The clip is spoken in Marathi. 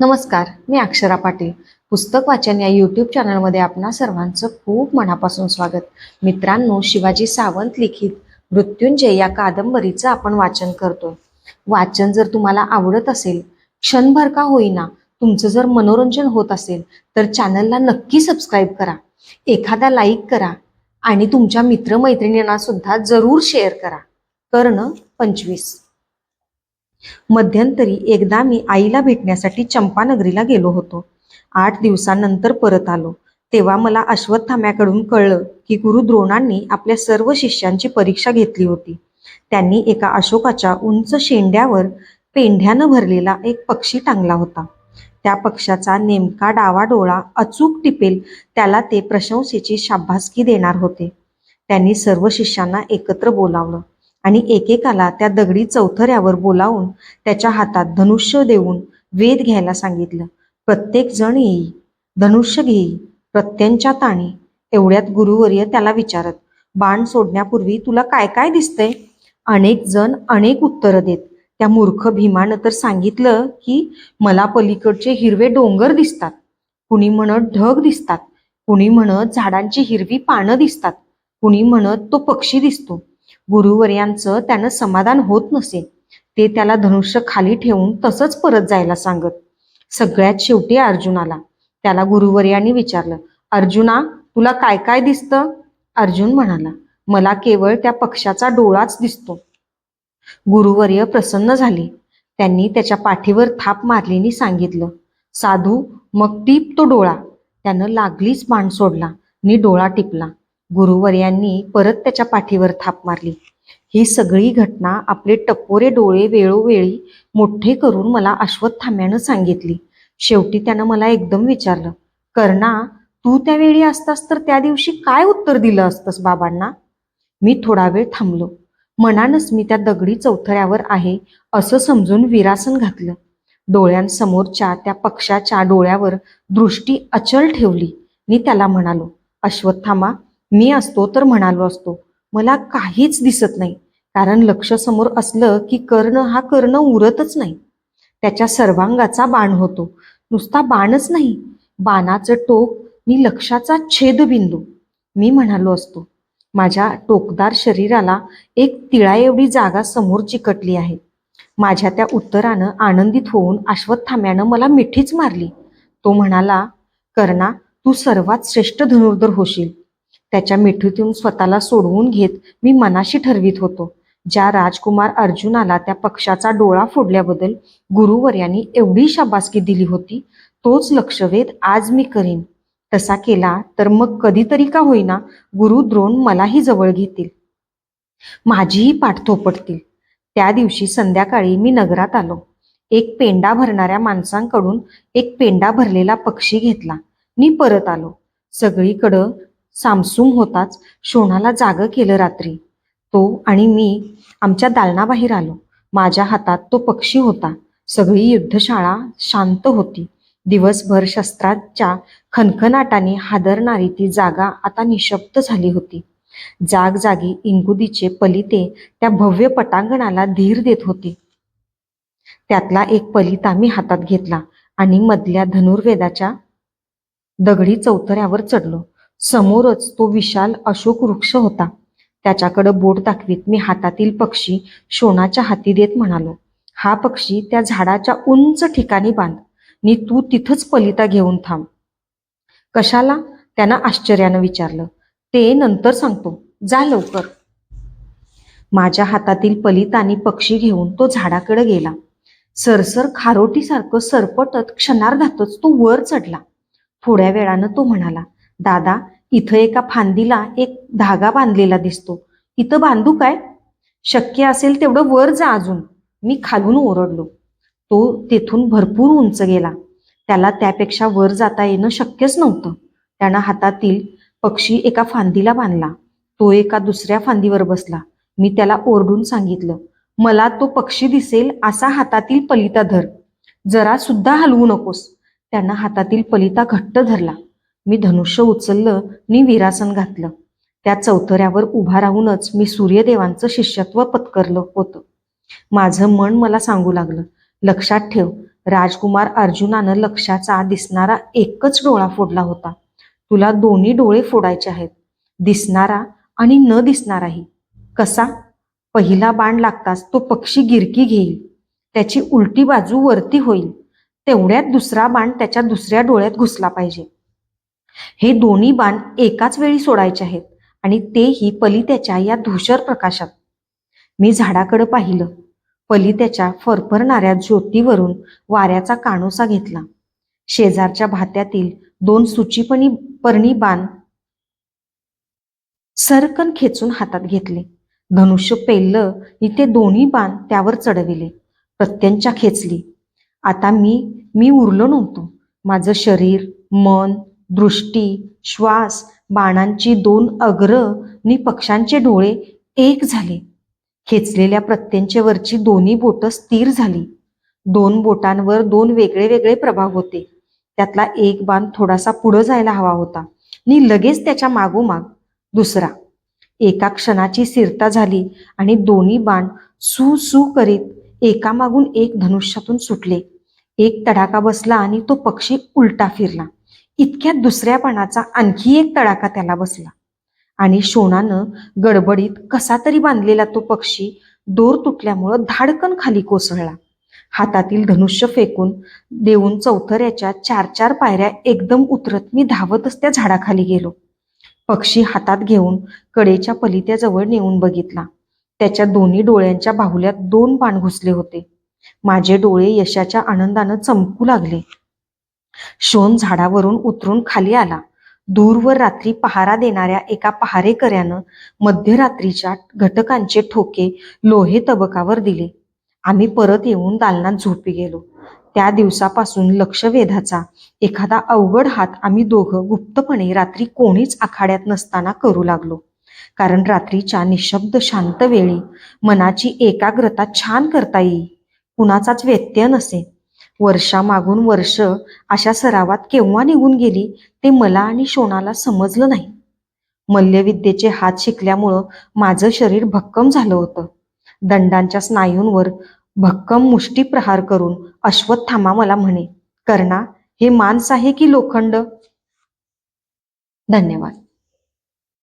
नमस्कार मी अक्षरा पाटील. पुस्तक वाचन या यूट्यूब चॅनलमध्ये आपणा सर्वांचं खूप मनापासून स्वागत. मित्रांनो शिवाजी सावंत लिखित मृत्युंजय या कादंबरीचं आपण वाचन करतो वाचन जर तुम्हाला आवडत असेल क्षणभर का होईना तुमचं जर मनोरंजन होत असेल तर चॅनलला नक्की सबस्क्राईब करा. एखादा लाईक करा आणि तुमच्या मित्रमैत्रिणींना सुद्धा जरूर शेअर करा. कर्ण पंचवीस. मध्यंतरी एकदा मी आईला भेटण्यासाठी चंपानगरीला गेलो होतो. आठ दिवसांनंतर परत आलो. तेव्हा मला अश्वत्थाम्याकडून कळलं की गुरु द्रोणांनी आपल्या सर्व शिष्यांची परीक्षा घेतली होती. त्यांनी एका अशोकाच्या उंच शेंड्यावर पेंढ्यानं भरलेला एक पक्षी टांगला होता. त्या पक्षाचा नेमका डावा डोळा अचूक टिपेल त्याला ते प्रशंसेची शाबासकी देणार होते. त्यांनी सर्व शिष्यांना एकत्र बोलावलं. आणि एकेकाला त्या दगडी चौथऱ्यावर बोलावून त्याच्या हातात धनुष्य देऊन वेध घ्यायला सांगितलं. प्रत्येक जण येई. धनुष्य घेई. प्रत्यंच्या ताणी एवढ्यात गुरुवर्य त्याला विचारत बाण सोडण्यापूर्वी तुला काय काय दिसतंय? अनेक जण अनेक उत्तरं देत. त्या मूर्ख भीमानं तर सांगितलं की मला पलीकडचे हिरवे डोंगर दिसतात. कुणी म्हणत ढग दिसतात. कुणी म्हणत झाडांची हिरवी पानं दिसतात. कुणी म्हणत तो पक्षी दिसतो. गुरुवर्यांचं त्यानं समाधान होत नसे ते त्याला धनुष्य खाली ठेवून तसंच परत जायला सांगत. सगळ्यात शेवटी अर्जुनाला त्याला गुरुवर्यांनी विचारलं अर्जुना तुला काय काय दिसतं? अर्जुन म्हणाला मला केवळ त्या पक्षाचा डोळाच दिसतो. गुरुवर्य प्रसन्न झाले. त्यांनी त्याच्या पाठीवर थाप मारलीनी सांगितलं साधू मग टीप तो डोळा. त्यानं लागलीच मान सोडला आणि डोळा टिपला. गुरुवर यांनी परत त्याच्या पाठीवर थाप मारली. ही सगळी घटना आपले टपोरे डोळे वेळोवेळी मोठे करून मला अश्वत्थाम्यानं सांगितली. शेवटी त्यानं मला एकदम विचारलं कर्णा तू त्यावेळी असतास तर त्या दिवशी काय उत्तर दिलं असतंस बाबांना? मी थोडा वेळ थांबलो. मनानच मी त्या दगडी चौथऱ्यावर आहे असं समजून विरासन घातलं. डोळ्यांसमोरच्या त्या पक्षाच्या डोळ्यावर दृष्टी अचल ठेवली. मी त्याला म्हणालो अश्वत्थामा मी असतो तर म्हणालो असतो. मला काहीच दिसत नाही. कारण लक्ष समोर असलं की कर्ण हा कर्ण उरतच नाही. त्याच्या सर्वांगाचा बाण होतो. नुसता बाणच नाही. बाणाचं टोक मी लक्षाचा छेदबिंदू मी म्हणालो असतो माझ्या टोकदार शरीराला एक तिळा एवढी जागा समोर चिकटली आहे. माझ्या त्या उत्तरानं आनंदित होऊन अश्वत्थाम्यानं मला मिठीच मारली. तो म्हणाला कर्णा तू सर्वात श्रेष्ठ धनुर्धर होशील. त्याच्या मिठीतून स्वतःला सोडवून घेत मी मनाशी ठरवित होतो. ज्या राजकुमार अर्जुनाला त्या पक्षाचा डोळा फोडल्याबद्दल गुरुवर्यांनी एवढी शाबासकी दिली होती तोच लक्षवेध आज मी करीन. तसा केला तर मग कधीतरी का होईना गुरुद्रोण मलाही जवळ घेतील. माझीही पाठ थोपटतील. त्या दिवशी संध्याकाळी मी नगरात आलो. एक पेंडा भरणाऱ्या माणसांकडून एक पेंडा भरलेला पक्षी घेतला. मी परत आलो. सगळीकडं सामसूम होताच शोणाला जाग केलं रात्री. तो आणि मी आमच्या दालनाबाहेर आलो. माझ्या हातात तो पक्षी होता. सगळी युद्धशाळा शांत होती. दिवसभर शस्त्राच्या खनखनाटाने हादरणारी ती जागा आता निशब्द झाली होती. जागजागी इंगुदीचे पलिते त्या भव्य पटांगणाला धीर देत होते. त्यातला एक पलिता मी हातात घेतला आणि मधल्या धनुर्वेदाच्या दगडी चौथऱ्यावर चढलो. समोरच तो विशाल अशोक वृक्ष होता. त्याच्याकडे बोट दाखवीत मी हातातील पक्षी शोणाच्या हाती देत म्हणालो हा पक्षी त्या झाडाच्या उंच ठिकाणी बांध नी तू तिथंच पलिता घेऊन थांब. कशाला? त्यानं आश्चर्यानं विचारलं. ते नंतर सांगतो. जा लवकर. माझ्या हातातील पलितानी पक्षी घेऊन तो झाडाकडे गेला. सरसर खारोटीसारखं सरपटत क्षणार्धातच तो वर चढला. थोड्या वेळानं तो म्हणाला दादा इथं एका फांदीला एक धागा बांधलेला दिसतो. इथं बांधू काय? शक्य असेल तेवढं वर जा अजून. मी खालून ओरडलो. तो तेथून भरपूर उंच गेला. त्याला त्यापेक्षा वर जाता येणं शक्यच नव्हतं. त्यानं हातातील पक्षी एका फांदीला बांधला. तो एका दुसऱ्या फांदीवर बसला. मी त्याला ओरडून सांगितलं मला तो पक्षी दिसेल असा हातातील पलिता धर. जरा सुद्धा हलवू नकोस. त्यानं हातातील पलिता घट्ट धरला. मी धनुष्य उचललं नि विरासन घातलं. त्या चौथऱ्यावर उभा राहूनच मी सूर्यदेवांचं शिष्यत्व पत्करलं होतं. माझं मन मला सांगू लागलं लक्षात ठेव राजकुमार अर्जुनानं लक्षाचा दिसणारा एकच डोळा फोडला होता. तुला दोन्ही डोळे फोडायचे आहेत दिसणारा आणि न दिसणाराही. कसा? पहिला बाण लागताच तो पक्षी गिरकी घेईल त्याची उलटी बाजू वरती होईल. तेवढ्यात दुसरा बाण त्याच्या दुसऱ्या डोळ्यात घुसला पाहिजे. हे दोन्ही बाण एकाच वेळी सोडायचे आहेत आणि तेही पलित्याच्या या धुशर प्रकाशात. मी झाडाकडे पाहिलं. पलित्याच्या फरफरणाऱ्या ज्योतीवरून वाऱ्याचा कानोसा घेतला. शेजारच्या भात्यातील दोन सुचीपणी पर्णी बाण सरकन खेचून हातात घेतले. धनुष्य पेललं इथे दोन्ही बाण त्यावर चढविले. प्रत्यंचा खेचली. आता मी मी उरलो नव्हतो. माझं शरीर मन दृष्टी श्वास बाणांची दोन अग्र नि पक्षांचे डोळे एक झाले. खेचलेल्या प्रत्यंचेवरची दोन्ही बोटं स्थिर झाली. दोन बोटांवर दोन वेगळे वेगळे प्रभाव होते. त्यातला एक बाण थोडासा पुढं जायला हवा होता नि लगेच त्याच्या मागोमाग दुसरा. एका क्षणाची स्थिरता झाली आणि दोन्ही बाण सू सू करीत एकामागून एक धनुष्यातून सुटले. एक तडाखा बसला आणि तो पक्षी उलटा फिरला. इतक्यात दुसऱ्यापणाचा आणखी एक तडाखा त्याला बसला. आणि शोणानं गडबडीत कसा तरी बांधलेला तो पक्षी दोर तुटल्यामुळं धाडकन खाली कोसळला. हातातील धनुष्य फेकून देऊन चौथऱ्याच्या चार चार पायऱ्या एकदम उतरत मी धावतच त्या झाडाखाली गेलो. पक्षी हातात घेऊन कडेच्या पलित्याजवळ नेऊन बघितला. त्याच्या दोन्ही डोळ्यांच्या बाहुल्यात दोन पान घुसले होते. माझे डोळे यशाच्या आनंदानं चमकू लागले. शोन झाडावरून उतरून खाली आला. दूरवर रात्री पहारा देणाऱ्या एका पहारेकऱ्यानं मध्यरात्रीच्या घटकांचे ठोके लोहे तबकावर दिले. आम्ही परत येऊन दालनात झोपी गेलो. त्या दिवसापासून लक्षवेधाचा एखादा अवघड हात आम्ही दोघं गुप्तपणे रात्री कोणीच आखाड्यात नसताना करू लागलो. कारण रात्रीच्या निशब्द शांत वेळी मनाची एकाग्रता छान करता येईल कुणाचाच व्यत्यय नसे. वर्षामागून वर्ष अशा सरावात केव्हा निघून गेली ते मला आणि शोनाला समजलं नाही. मल्लविद्येचे हात शिकल्यामुळं माझं शरीर भक्कम झालं होतं. दंडांच्या स्नायूंवर भक्कम मुष्टी प्रहार करून अश्वत्थामा मला म्हणे कर्णा हे मांस आहे की लोखंड? धन्यवाद.